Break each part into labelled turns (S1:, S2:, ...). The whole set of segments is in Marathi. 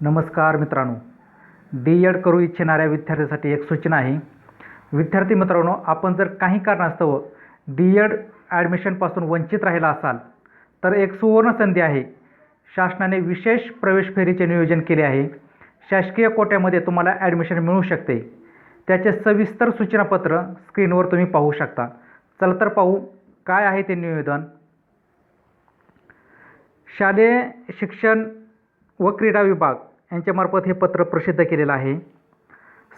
S1: नमस्कार मित्रांनो. डी एड करू इच्छिणाऱ्या विद्यार्थ्यांसाठी एक सूचना आहे. विद्यार्थी मित्रांनो आपण जर काही कारणास्तव डी एड ॲडमिशनपासून वंचित राहिला असाल तर एक सुवर्ण संधी आहे. शासनाने विशेष प्रवेश फेरीचे नियोजन केले आहे. शासकीय कोट्यामध्ये तुम्हाला ॲडमिशन मिळू शकते. त्याचे सविस्तर सूचनापत्र स्क्रीनवर तुम्ही पाहू शकता. चला तर पाहू काय आहे ते निवेदन. शालेय शिक्षण व क्रीडा विभाग यांच्यामार्फत हे पत्र प्रसिद्ध केलेलं आहे.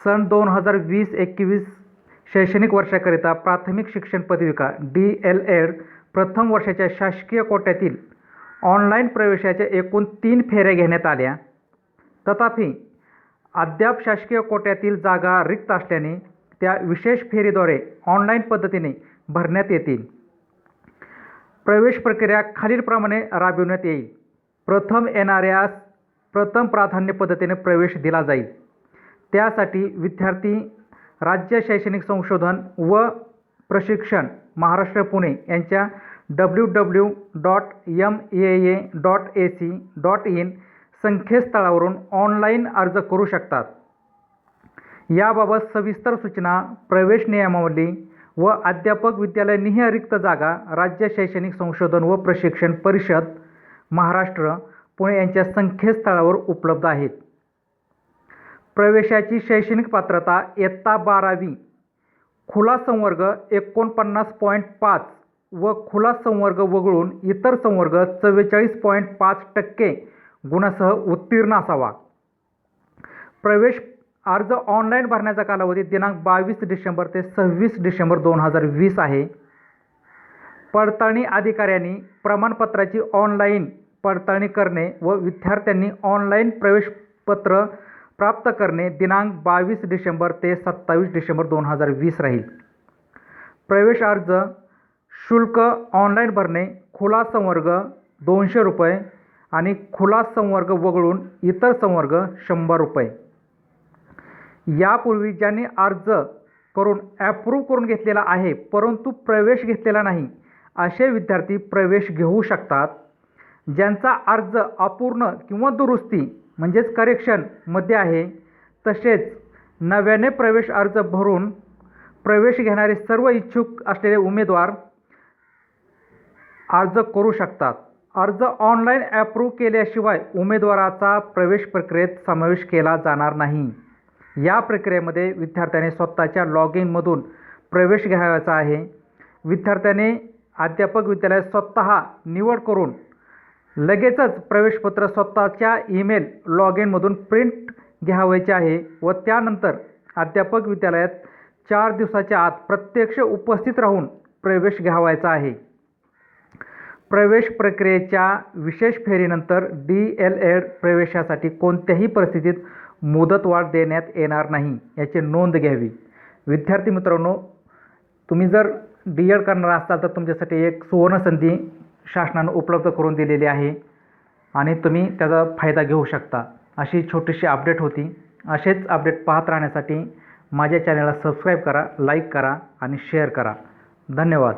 S1: सन दोन हजार वीस एकवीस शैक्षणिक वर्षाकरिता प्राथमिक शिक्षण पदविका डी एल एड प्रथम वर्षाच्या शासकीय कोट्यातील ऑनलाईन प्रवेशाच्या एकूण तीन फेऱ्या घेण्यात आल्या. तथापि अद्याप शासकीय कोट्यातील जागा रिक्त असल्याने त्या विशेष फेरीद्वारे ऑनलाईन पद्धतीने भरण्यात येतील. प्रवेश प्रक्रिया खालीलप्रमाणे राबविण्यात येईल. प्रथम येणाऱ्यास प्रथम प्राधान्य पद्धतीने प्रवेश दिला जाईल. त्यासाठी विद्यार्थी राज्य शैक्षणिक संशोधन व प्रशिक्षण महाराष्ट्र पुणे यांच्या W W dot M A A dot A C dot in संकेतस्थळावरून ऑनलाईन अर्ज करू शकतात. याबाबत सविस्तर सूचना प्रवेश नियमावली व अध्यापक विद्यालय रिक्त जागा राज्य शैक्षणिक संशोधन व प्रशिक्षण परिषद महाराष्ट्र पुणे यांच्या संकेतस्थळावर उपलब्ध आहेत. प्रवेशाची शैक्षणिक पात्रता इयत्ता बारावी. खुला संवर्ग एकोणपन्नास पॉईंट पाच व खुला संवर्ग वगळून इतर संवर्ग चव्वेचाळीस पॉईंट पाच टक्के गुणासह उत्तीर्ण असावा. प्रवेश अर्ज ऑनलाईन भरण्याचा कालावधी दिनांक बावीस डिसेंबर ते सव्वीस डिसेंबर दोन हजार वीस आहे. पडताळणी अधिकाऱ्यांनी प्रमाणपत्राची ऑनलाईन पडताळणी करणे व विद्यार्थ्यांनी ऑनलाईन प्रवेशपत्र प्राप्त करणे दिनांक बावीस डिसेंबर ते सत्तावीस डिसेंबर दोन हजार वीस राहील. प्रवेश अर्ज शुल्क ऑनलाईन भरणे खुला संवर्ग दोनशे रुपये आणि खुला संवर्ग वगळून इतर संवर्ग शंभर रुपये. यापूर्वी ज्यांनी अर्ज करून ॲप्रूव्ह करून घेतलेला आहे परंतु प्रवेश घेतलेला नाही असे विद्यार्थी प्रवेश घेऊ शकतात. ज्यांचा अर्ज अपूर्ण किंवा दुरुस्ती म्हणजेच करेक्शनमध्ये आहे तसेच नव्याने प्रवेश अर्ज भरून प्रवेश घेणारे सर्व इच्छुक असलेले उमेदवार अर्ज करू शकतात. अर्ज ऑनलाईन ॲप्रूव्ह केल्याशिवाय उमेदवाराचा प्रवेश प्रक्रियेत समावेश केला जाणार नाही. या प्रक्रियेमध्ये विद्यार्थ्याने स्वतःच्या लॉग इनमधून प्रवेश घ्यावयाचा आहे. विद्यार्थ्याने अध्यापक विद्यालयात स्वतः निवड करून लगेचच प्रवेशपत्र स्वतःच्या ईमेल लॉग इनमधून प्रिंट घ्यावायचे आहे व त्यानंतर अध्यापक विद्यालयात चार दिवसाच्या आत प्रत्यक्ष उपस्थित राहून प्रवेश घ्यावायचा आहे. प्रवेश प्रक्रियेच्या विशेष फेरीनंतर डी एल एड प्रवेशासाठी कोणत्याही परिस्थितीत मुदतवाढ देण्यात येणार नाही याची नोंद घ्यावी. विद्यार्थी मित्रांनो तुम्ही जर डी एड करणार असाल तर तुमच्यासाठी एक सुवर्णसंधी शासनानं उपलब्ध करून दिलेली आहे आणि तुम्ही त्याचा फायदा घेऊ शकता. अशी छोटीशी अपडेट होती. असेच अपडेट पाहत राहण्यासाठी माझ्या चॅनलला सबस्क्राईब करा लाईक करा आणि शेअर करा. धन्यवाद.